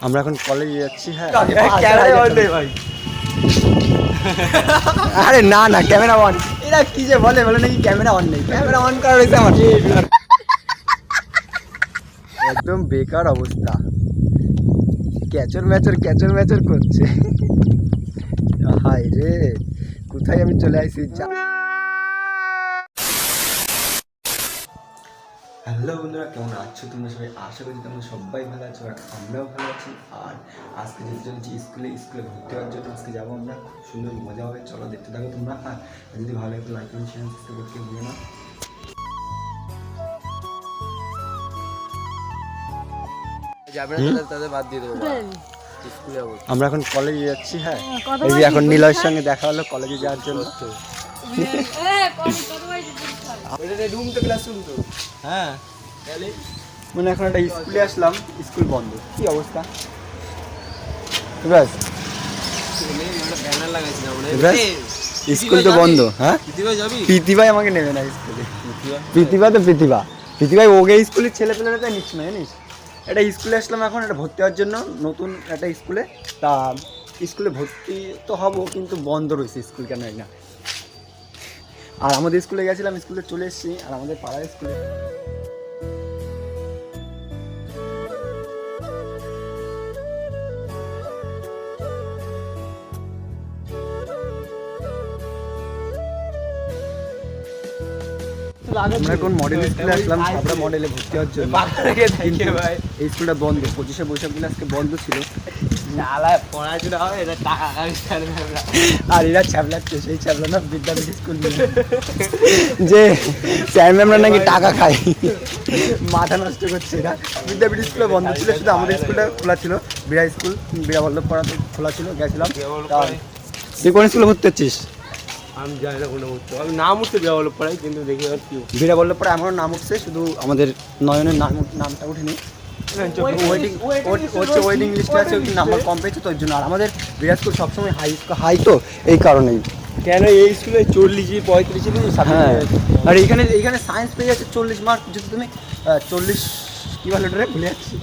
আমরা এখন কলেজে যাচ্ছি হ্যাঁ। আরে না না ক্যামেরা অন এরা কি যে বলে বলে নাকি ক্যামেরা অন নেই। ক্যামেরা অন করা রয়েছে আমার। একদম বেকার অবস্থা। ক্যাচর ম্যাচর ক্যাচর ম্যাচর করছে। হাই রে কোথায় আমি চলে আসছি হ্যালো বন্ধুরা কেমন আছো? তোমরা সবাই আশা করি তোমরা সবাই ভালো আছো আর আমরাও ভালো আছি। আর আজকে যেতে চলেছি স্কুলে স্কুলে ভর্তি হওয়ার জন্য আজকে যাব আমরা খুব সুন্দর মজা হবে। চলো দেখতে থাকো তোমরা। আর যদি ভালো লাগে লাইক করুন শেয়ার সাবস্ক্রাইব করতে ভুলো না। যাবে না তাদের বাদ দিয়ে দেবো আমরা এখন কলেজে যাচ্ছি হ্যাঁ। কত এই যে এখন নিলয়ের সঙ্গে দেখা হলো কলেজে যাওয়ার জন্য। মানে এখন একটা স্কুলে আসলাম, স্কুল বন্ধ। কি অবস্থা? স্কুল তো বন্ধ হ্যাঁ? প্রীতিভাই আমাকে নেবে না স্কুলে। প্রীতিভা তো প্রীতিভা। প্রীতিভাই ওকে স্কুলের ছেলে পেলেরা তাই নিচ্ছে না, জানিস? একটা স্কুলে আসলাম এখন এটা ভর্তি হওয়ার জন্য, নতুন একটা স্কুলে। তা স্কুলে ভর্তি তো হব, কিন্তু বন্ধ রয়েছে স্কুল কেন না। আর আমাদের স্কুলে গেছিলাম স্কুলে চলে এসেছি আর আমাদের পাড়ার স্কুলে। আমরা এখন মডেল স্কুলে আসলাম আমরা মডেলে ভর্তি হওয়ার জন্য। এই স্কুলটা বন্ধ পঁচিশে বৈশাখ দিন আজকে বন্ধ ছিল। পড়াশোনা হবে এটা টাকা আর এরা ছ্যাবলাচ্ছে সেই ছ্যাবলা বিদ্যাপীঠ স্কুল নিয়ে। যে স্যার ম্যামরা নাকি টাকা খায়। মাথা নষ্ট করছে এরা। বিদ্যাপীঠ স্কুলে বন্ধ ছিল শুধু আমাদের স্কুলটা খোলা ছিল। বিড়া স্কুল বিড়া খোলা ছিল গেছিলাম। তা- তুই কোন স্কুলে ভর্তি হচ্ছিস? আমি জানি না কোনো উঠতে আমি নাম হলো পড়াই কিন্তু দেখি আর কি বিড়া বল্লভ আমারও নাম উঠছে শুধু আমাদের নয়নের নাম নামটা উঠেনি। ওয়েটিং লিস্টে আছে নাম্বার কম পেয়েছে তো ওই জন্য আর আমাদের স্কুল সবসময় হাই হাই তো এই কারণেই কেন এই স্কুলে চল্লিশ পঁয়ত্রিশ হ্যাঁ আর এখানে এখানে সায়েন্স পেয়ে যাচ্ছে চল্লিশ মার্ক যদি তুমি চল্লিশ কী বলে? ভুলে যাচ্ছি।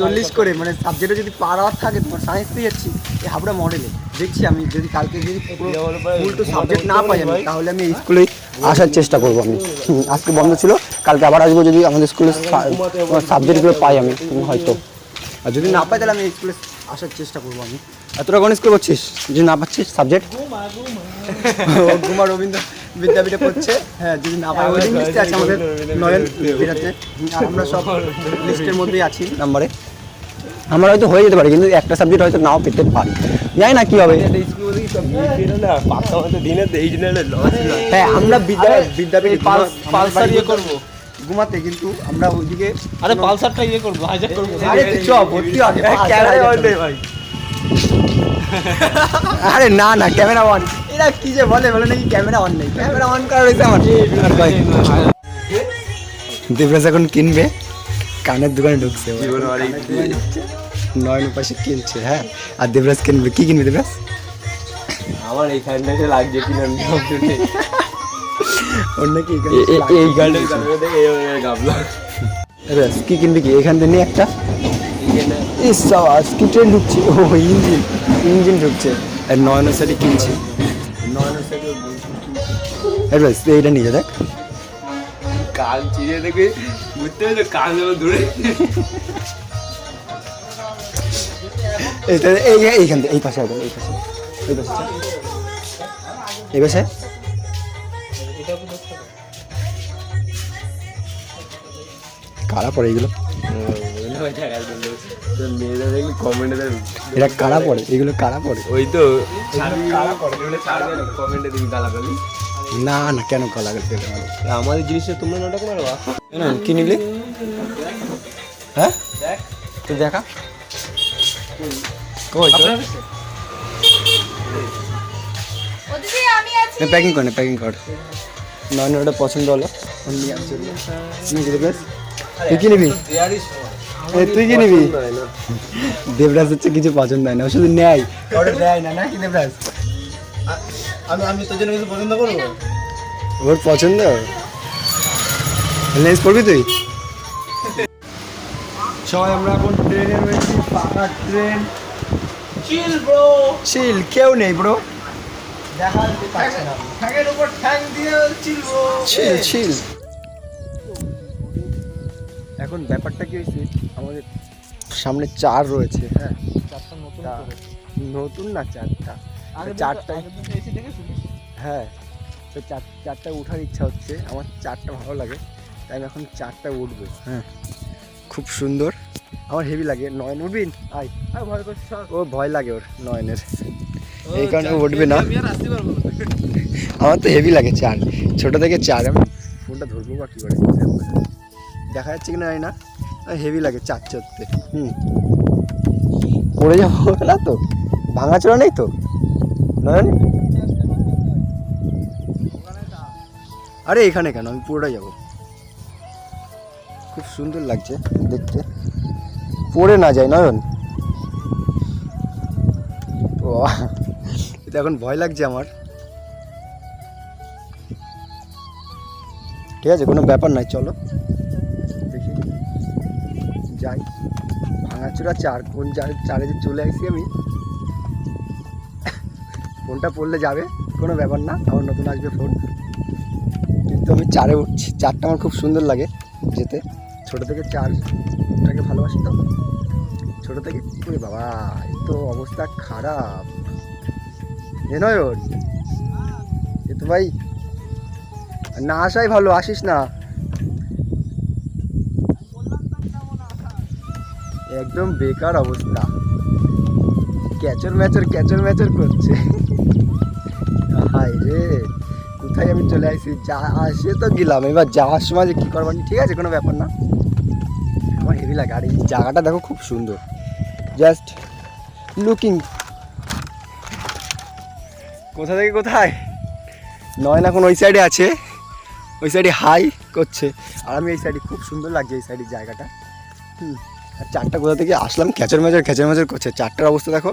চল্লিশ করে মানে সাবজেক্টে যদি পার থাকে তোমার সায়েন্স পেয়ে যাচ্ছি। এই হাবড়া মডেলে দেখছি আমি যদি কালকে যদি ফুল সাবজেক্ট না পাই আমি তাহলে আমি স্কুলে আসার চেষ্টা করব আমি। আজকে বন্ধ ছিল কালকে আবার আসব যদি আমাদের স্কুলে সাবজেক্টগুলো পাই আমি হয়তো। আর যদি না পাই তাহলে আমি স্কুলে আসার চেষ্টা করব আমি। তোরা কোন স্কুলে করছিস? যদি না পাচ্ছিস সাবজেক্ট ঘুমা রবীন্দ্র বিদ্যাপীঠে পড়ছে। হ্যাঁ যদি না পাই ওয়েটিং লিস্টে আছে আমাদের নয়ন আমরা সব লিস্টের মধ্যেই আছি নাম্বারে আমার হয়তো হয়ে যেতে পারে কিন্তু একটা সাবজেক্ট হয়তো নাও পেতে পারি। জানি না কি হবে। হ্যাঁ আমরা বিদ্যা বিদ্যাপীঠে পালসার ইয়ে করব। ঘুমাতে কিন্তু আমরা ওইদিকে আরে পালসারটা ইয়ে করব হাজার করব। আরে চ ভর্তি হ, আগে পাঁচ হাজার টাকা। ভাই। আরে না না ক্যামেরা অন এরা কি যে বলে বলে নাকি ক্যামেরা অন নেই। ক্যামেরা অন করা রয়েছে আমার। দেবরাজ এখন কিনবে। কানের দোকানে ঢুকছে। নয়ন পাশে কিনছে হ্যাঁ। আর দেবরাজ কিনবে। কি কিনবে দেবরাজ? আমার এইখানটাতে লাগছে কিনা অন্য কি এই গাবলা। কি কিনবে কি? এখান থেকে নিয়ে একটা? এই সাবাস কি ট্রেন ঢুকছে ও ইঞ্জিন। ইঞ্জিন ঢুকছে আর নয়নের সাইডে কিনছে। নয়নের সাইডে তুই এইটা নিয়ে দেখ। কান চিড়ে দেখে বুঝতে পেরেছ? কান যেন দূরে। এই এইখান থেকে এই পাশে একদম এই পাশে এই পাশে। এই পাশে? কারা পড়ে এগুলো? মেয়েরা দেখলি কমেন্টে এটা কারা পড়ে? এগুলো কারা পড়ে? ওই তো কমেন্টে দিবি গালাগালি না না কেন কলা গেছে? আমাদের জিনিসটা তোমরা নাটক মারবা কি নিবি হ্যাঁ? তুই দেখা। কই তো ওদিকে আমি আছি। প্যাকিং কর না প্যাকিং কর। নয় ওটা পছন্দ হলো। নিয়ে আসছি তুই কি নিবি? তুই কি নিবি? দেবরাজ হচ্ছে কিছু পছন্দ হয় না ও শুধু নেয়। ওটা দেয় না নাকি দেবরাজ? আমি আমি তোর জন্য কিছু পছন্দ করব? ওর পছন্দ? লেন্স পড়বি তুই? সবাই আমরা এখন ট্রেনে রয়েছি পাকা ট্রেন। চিল ব্রো চিল কেউ নেই ব্রো দেখা পাচ্ছে না। ঠ্যাঙের উপর ঠ্যাং দিয়ে চিল ব্রো চিল চিল এখন ব্যাপারটা কি হয়েছে? আমাদের সামনে চার রয়েছে। হ্যাঁ চারটা নতুন নতুন না চারটা? দেখেছিস হ্যাঁ তো চার চারটা ওঠার ইচ্ছা হচ্ছে। আমার চারটা ভালো লাগে তাই আমি এখন চারটা উঠবো। হ্যাঁ খুব সুন্দর। আমার হেভি লাগে। নয়ন উঠবিন আয়। ও ভয় লাগে ওর নয়নের। এই কারণে উঠবে না। আমার তো হেভি লাগে চার। ছোট থেকে চার। আমি ফোনটা ধরবো বা কী করে? দেখা যাচ্ছে কিনা জানি না। হেভি লাগে চার চড়তে। হুম। পড়ে যাব না তো? ভাঙাচোরা নেই তো? নয়ন? আরে এখানে কেন? আমি পুরোটাই যাব। খুব সুন্দর লাগছে দেখতে। পড়ে না যায় নয়ন? ও এটা এখন ভয় লাগছে আমার। ঠিক আছে কোনো ব্যাপার নাই চলো। যাই। ভাঙাচোরা চার কোন চার চারে যে চলে আসছি আমি। ফোনটা পড়লে যাবে, কোনো ব্যাপার না আমার নতুন আসবে ফোন। কিন্তু আমি চারে উঠছি, চারটা আমার খুব সুন্দর লাগে যেতে। ছোটো থেকে চারটাকে ভালোবাসি তো। ছোটো থেকে ওরে বাবা এ তো অবস্থা খারাপ। এ নয়ন, এ তো ভাই, না আসাই ভালো, আসিস না। একদম বেকার অবস্থা। ক্যাচর ম্যাচর ক্যাচর ম্যাচর করছে। হাই রে, কোথায় আমি চলে আসি? যা, আসে তো গেলাম এবার যাওয়ার সময় যে কী করবার ঠিক আছে, কোনো ব্যাপার না। আমার হেভি লাগে। আর এই জায়গাটা দেখো খুব সুন্দর। জাস্ট লুকিং কোথা থেকে কোথায়? নয় না, এখন ওই সাইডে আছে। ওই সাইডে হাই করছে। আর আমি এই সাইডে খুব সুন্দর লাগছে, এই সাইডের জায়গাটা। হুম। আর চারটা কোথা থেকে আসলাম? ক্যাচর ম্যাচর ক্যাচর ম্যাচর করছে। চারটার অবস্থা দেখো।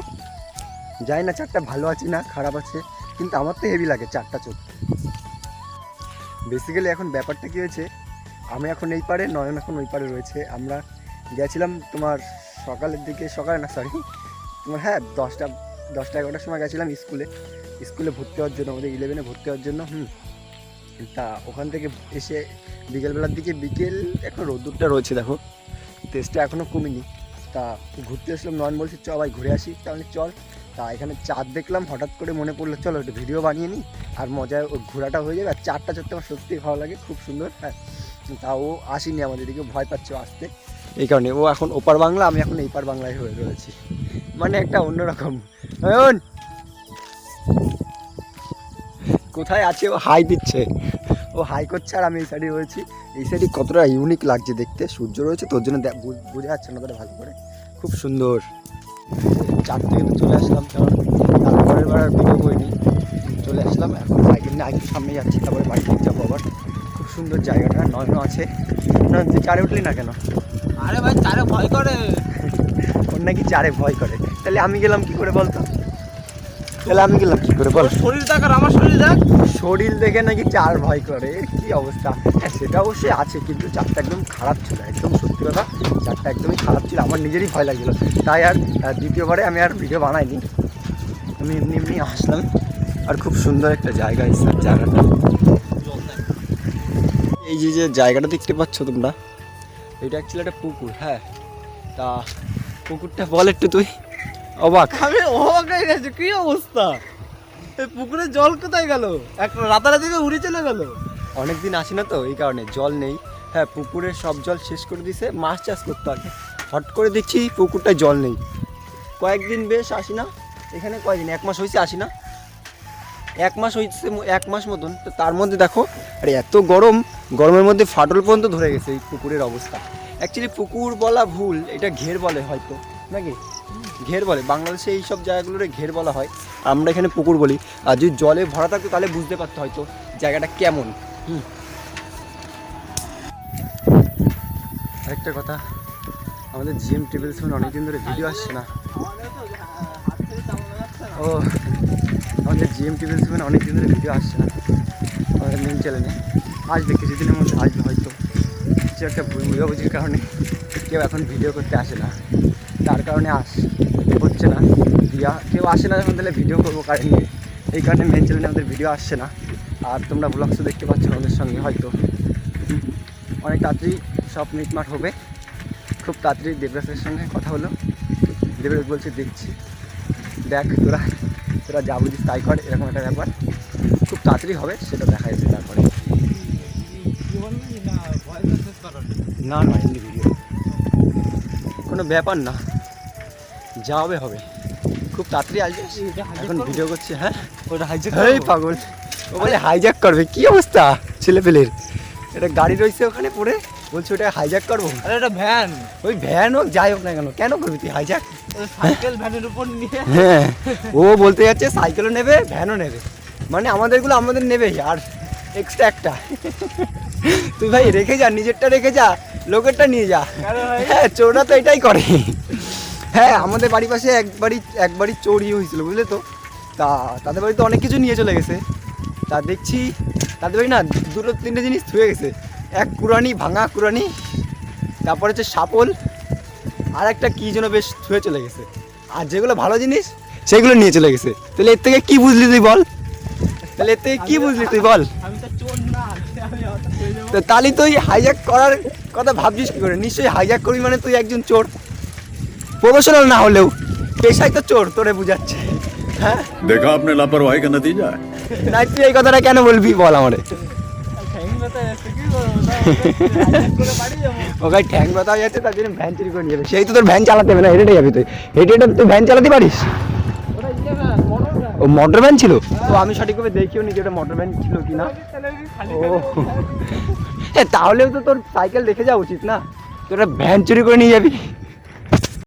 যাই না, চারটা ভালো আছে না, খারাপ আছে, কিন্তু আমার তো হেভি লাগে চারটা চোখ। বেসিক্যালি এখন ব্যাপারটা কী হয়েছে, আমি এখন এই পারে, নয়ন এখন ওই পারে রয়েছে। আমরা গেছিলাম তোমার সকালের দিকে, সকালে না সরি তোমার হ্যাঁ দশটা দশটা এগারোটার সময় গেছিলাম স্কুলে। স্কুলে ভর্তি হওয়ার জন্য, আমাদের ইলেভেনে ভর্তি হওয়ার জন্য, হুম। তা ওখান থেকে এসে বিকেলবেলার দিকে বিকেল এখন রোদ্দুরটা রয়েছে, দেখো। তেজটা এখনও কমেনি। তা ঘুরতে আসলাম নয়ন বলছি, চ ভাই, ঘুরে আসি। তাহলে চল। তা এখানে চাঁদ দেখলাম, হঠাৎ করে মনে পড়ল, চলো একটু ভিডিও বানিয়ে নিই। আর মজায় ও ঘোরাটা হয়ে যাবে। আর চারটা চড়তে আমার সত্যিই ভালো লাগে, খুব সুন্দর হ্যাঁ। তা ও আসেনি আমাদের দিকে, ভয় পাচ্ছে আসতে। এই কারণে ও এখন ওপার বাংলা, আমি এখন এইপার বাংলায় হয়ে রয়েছি। মানে একটা অন্যরকম। কোথায় আছে ও? হাই দিচ্ছে। ও হাই করছে আর আমি এই সাইডে রয়েছি। এই সাইডে কতটা ইউনিক লাগছে দেখতে সূর্য রয়েছে তোর জন্য বোঝা যাচ্ছে না তোরা ভালো করে। খুব সুন্দর। চার থেকে তো চলে আসলাম কারণ তারপরের বার আর ভিডিও করিনি চলে আসলাম এখন সাইকেল নিয়ে আরেকটু সামনে যাচ্ছি তারপরে বাড়ি থেকে যাব আবার। খুব সুন্দর জায়গাটা নয়ন আছে। না তুই চারে উঠলি না কেন? আরে ভাই চারে ভয় করে। ওর নাকি চারে ভয় করে। তাহলে আমি গেলাম কি করে বলতো? তাহলে আমি গেলাম কি করে বল? শরীর দেখ আর আমার শরীর দেখ। শরীর দেখে নাকি চার ভয় করে। কি অবস্থা? হ্যাঁ সেটা অবশ্যই আছে, কিন্তু চারটা একদম খারাপ ছিল, একদম সত্যি কথা, চারটা একদমই খারাপ ছিল, আমার নিজেরই ভয় লাগছিল। তাই আর দ্বিতীয়বারে আমি আর ভিডিও বানাইনি। আমি এমনি এমনি আসলাম, আর খুব সুন্দর একটা জায়গা এসে জায়গাটা। এই যে যে জায়গাটা দেখতে পাচ্ছ তোমরা, এটা অ্যাকচুয়ালি একটা পুকুর হ্যাঁ। তা পুকুরটা বল একটু তুই। অবাক। আমি অবাক হয়ে গেছি, কি অবস্থা? পুকুরে জল কোথায় গেল? এক রাতারাতি তো উড়ে চলে গেল। অনেক দিন আসি না তো, এই কারণে জল নেই। হ্যাঁ পুকুরের সব জল শেষ করে দিছে, মাছ চাষ করতে হবে। হট করে দেখছি পুকুরটায় জল নেই। কয়েকদিন বেশ আসি না, এখানে কয়েকদিন এক মাস হয়েছে আসি না। এক মাস হয়েছে এক মাস মতন। তো তার মধ্যে দেখো, আরে এত গরম, গরমের মধ্যে ফাটল পর্যন্ত ধরে গেছে এই পুকুরের অবস্থা। অ্যাকচুয়ালি পুকুর বলা ভুল, এটা ঘের বলে হয়তো, নাকি? ঘের বলে। বাংলাদেশে এই সব জায়গাগুলোরে ঘের বলা হয়। আমরা এখানে পুকুর বলি। আর যদি জলে ভরা থাকতো তাহলে বুঝতে পারতো হয়তো জায়গাটা কেমন। হুম। আরেকটা কথা। আমাদের জিএম টেবিল সেভেন অনেকদিন ধরে ভিডিও আসছে না। ও, আমাদের জিএম টেবিল সেভেন অনেকদিন ধরে ভিডিও আসছে না। আমাদের মেন চ্যানেলে আসবে কিছুদিনের মধ্যে আসবে হয়তো। কিছু একটা বুঝাবুঝির কারণে কেউ এখন ভিডিও করতে আসে না। তার কারণে আস হচ্ছে না। দিয়া কেউ আসে না যখন তাহলে ভিডিও করব কারেন্ট নেই এই কারণে মেন চ্যানেলে আমাদের ভিডিও আসছে না। আর তোমরা ব্লগসও দেখতে পাচ্ছ না ওদের সঙ্গে হয়তো। অনেক তাড়াতাড়ি সব মিটমাট হবে। খুব তাড়াতাড়ি দেবরাজের সঙ্গে কথা হলো। দেবরাজ বলছে, দেখছি। দেখ, তোরা তোরা যা বুঝিস তাই কর, এরকম একটা ব্যাপার। খুব তাড়াতাড়ি হবে, সেটা দেখা যাচ্ছে তারপরে। না না কোনো ব্যাপার না। যা হবে হবে। খুব তাড়াতাড়ি আসবে। এখন ভিডিও করছি হ্যাঁ? ওটা হাইজেক এই পাগল। ও বলে হাইজ্যাক করবে কি অবস্থা ছেলে পেলের এটা গাড়ি রয়েছে ওখানে পড়ে বলছে ওটা হাইজ্যাক করব। আরে এটা ভ্যান ওই ভ্যান হোক যাই হোক না কেন কেন করবি তুই হাইজ্যাক সাইকেল ভ্যানের উপর নিয়ে। হ্যাঁ ও বলতে যাচ্ছে সাইকেলও নেবে ভ্যানও নেবে। মানে আমাদেরগুলো আমাদের নেবে আর এক্সট্রা একটা। তুই ভাই রেখে যা নিজেরটা রেখে যা লোকেরটা নিয়ে যা? হ্যাঁ চোররা তো এটাই করে। হ্যাঁ আমাদের বাড়ির পাশে একবারই একবারই চোরই হয়েছিল বুঝলে তো? তা তাদের বাড়িতে অনেক কিছু নিয়ে চলে গেছে। তা দেখছি তাদের বাড়ি না দুটো তিনটে জিনিস থুয়ে গেছে। এক কুরানি ভাঙা কুরানি তারপর হচ্ছে সাপল আর একটা কী যেন বেশ থুয়ে চলে গেছে। আর যেগুলো ভালো জিনিস সেগুলো নিয়ে চলে গেছে। তাহলে এর থেকে কি বুঝলি তুই বল? তাহলে এর থেকে কি বুঝলি তুই বল? চোর তাহলে তুই হাইজ্যাক করার কথা ভাবছিস কি করে? নিশ্চয়ই হাইজ্যাক করবি মানে তুই একজন চোর। প্রফেশনাল না হলেও পেশায় তো চোর তোরে বুঝাচ্ছে। হ্যাঁ? দেখা আপনি লাপরওয়াহি কা নতিজা না তুই এই কথাটা কেন বলবি বল আমারে। ওকে ঠ্যাং ব্যথা যাচ্ছে তার জন্য ভ্যান চুরি করে নিয়ে যাবে। সেই তো তোর ভ্যান চালাতে হবে না হেঁটে যাবি তুই। হেঁটে হেঁটে তুই ভ্যান চালাতে পারিস? ও মোটর ভ্যান ছিল? তো আমি সঠিকভাবে দেখিও নি যে ওটা মোটর ভ্যান ছিল কি না ও তাহলেও তো তোর সাইকেল দেখে যাওয়া উচিত না। তোরা ভ্যান চুরি করে নিয়ে যাবি।